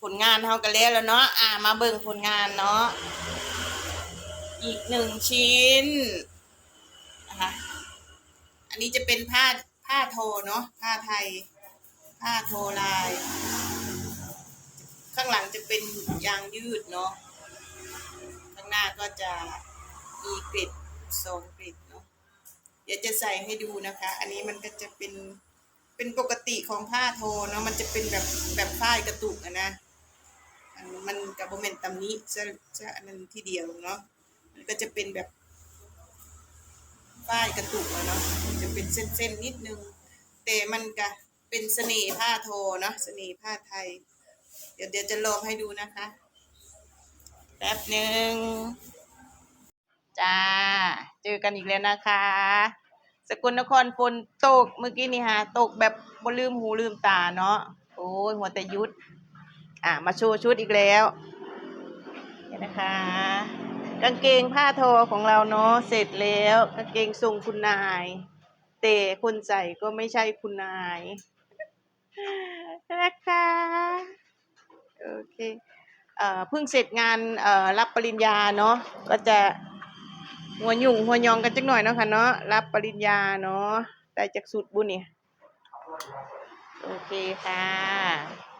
ผลงานเฮากันแล้วแล้วเนาะอ่ามาเบิ่งผลงานเนาะอีกหนึ่งชิ้นนะคะอันนี้จะเป็นผ้าผ้าโทเนาะผ้าไทย ผ้าโทลาย ข้างหลังจะเป็นยางยืดเนาะข้างหน้าก็จะมีกริดสองกริดเนาะเดี๋ยวจะใส่ให้ดูนะคะ อันนี้มันก็จะเป็น เป็นปกติของผ้าโทเนาะมันจะเป็นแบบแบบฝ้ายกระตุกอะนะอันมันกับโมเมนตำนี้จะจะอันนั้นที่เดียวเนาะมันก็จะเป็นแบบป้ายกระตุกอะเนาะจะเป็นเส้นๆนิดนึง แต่มันก็เป็นเสน่ห์ผ้าโทเนาะเสน่ห์ผ้าไทย เดี๋ยวเดี๋ยวจะลองให้ดูนะคะแป๊บหนึ่งจ้า เจอกันอีกแล้วนะคะ สกลนครฝนตกเมื่อกี้นี่ฮะตกแบบบ่ลืมหูลืมตาเนาะโอ้ยหัวแต่ยุด อะมาโชว์ชุดอีกแล้วเนี่ยนะคะ กางเกงผ้าทอของเราเนาะเสร็จแล้วกางเกงทรงคุณนาย แต่คนใส่ก็ไม่ใช่คุณนายนะคะโอเคเอ่อเพิ่งเสร็จงานเอ่อรับปริญญาเนาะก็จะ หัวยุ่งหัวยองกันจักหน่อยเนาะค่ะเนาะรับปริญญาเนาะได้จากสุดบุญเนี่ยโอเคค่ะ